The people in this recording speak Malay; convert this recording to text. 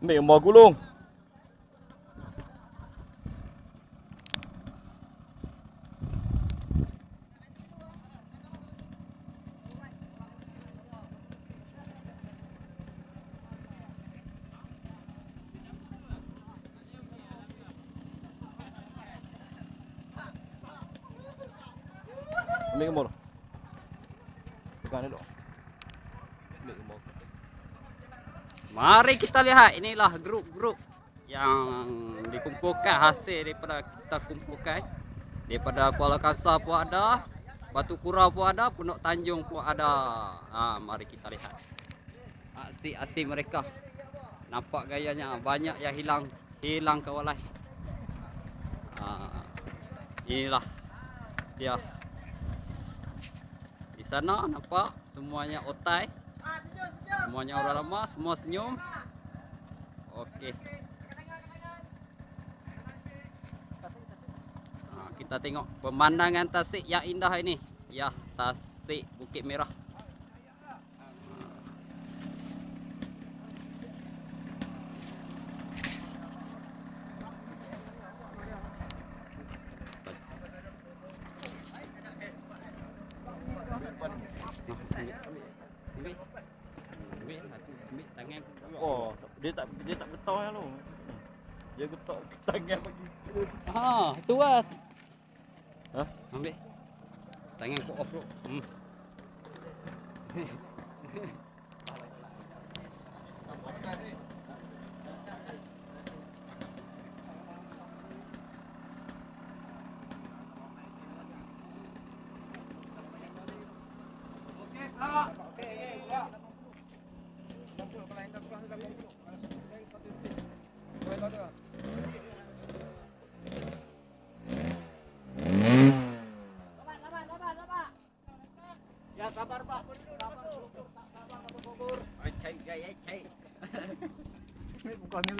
nịu mồi cú luôn. Mình một. Rồi cái này đó mình một. Mari kita lihat inilah grup-grup yang dikumpulkan hasil daripada kita kumpulkan daripada Kuala Kasar pun ada, Batu Kura pun ada, Pondok Tanjung pun ada. Ha, mari kita lihat aksi-aksi mereka. Nampak gayanya banyak yang hilang hilang kawalan. Ha, inilah dia. Di sana nampak semuanya otai. Semuanya orang lama, semua senyum. Okey. Ha, kita tengok pemandangan tasik yang indah ini. Ya, tasik Bukit Merah. Ambil, ambil, ambil, ambil, ambil tangan. Oh, dia tak dia tak getah lu. Dia getok tangan bagi. Ha, tu lah. Ha? Ambil. Tangan kau off road. Hmm. Ya sabar pak sabar sabar bogor acai gaya acai bukannya